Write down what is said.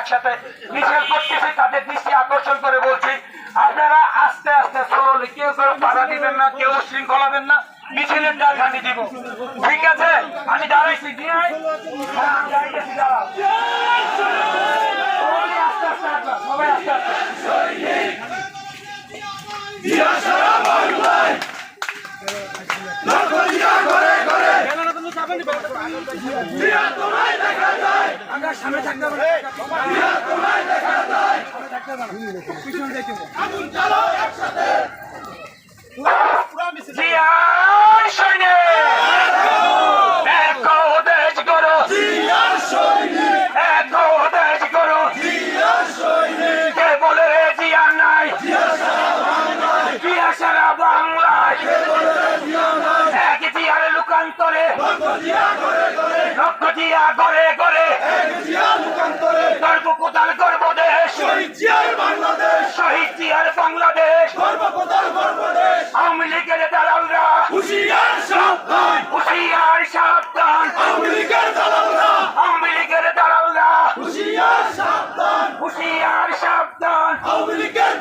একসাথে মিছিল করতেছি, তাদের দৃষ্টি আকর্ষণ করে বলছি, আপনারা আস্তে আস্তে সরলে, কেউ কেউ বাধা দিবেন না, কেউ শৃঙ্খলাবেন না, মিছিলের ডাক আমি দিব। ঠিক আছে? আমি দাঁড়াইছি, দিয়ে আমি দাঁড়াও। আস্তে। একো দেশ করো। কে বলে জিয়া নাই। জিয়া সারা বাংলায়। এক জিয়ার লুকান্তরে। রক্ত জিয়া গড়ে গড়ে মুখান্তরে গর্ব কোদাল গর্ব দেশ শহীদ জিয়ার বাংলাদেশ। শহীদ জিয়ার বাংলাদেশ গর্ব কোদাল গর্ব দেশ আওয়ামী লীগের দালালরা। হুশিয়ার সাবধান। হুশিয়ার সাবধান আওয়ামী লীগের দালালরা। আওয়ামী লীগের দালালরা হুশিয়ার সাবধান। হুশিয়ার সাবধান। আওয়ামী লীগের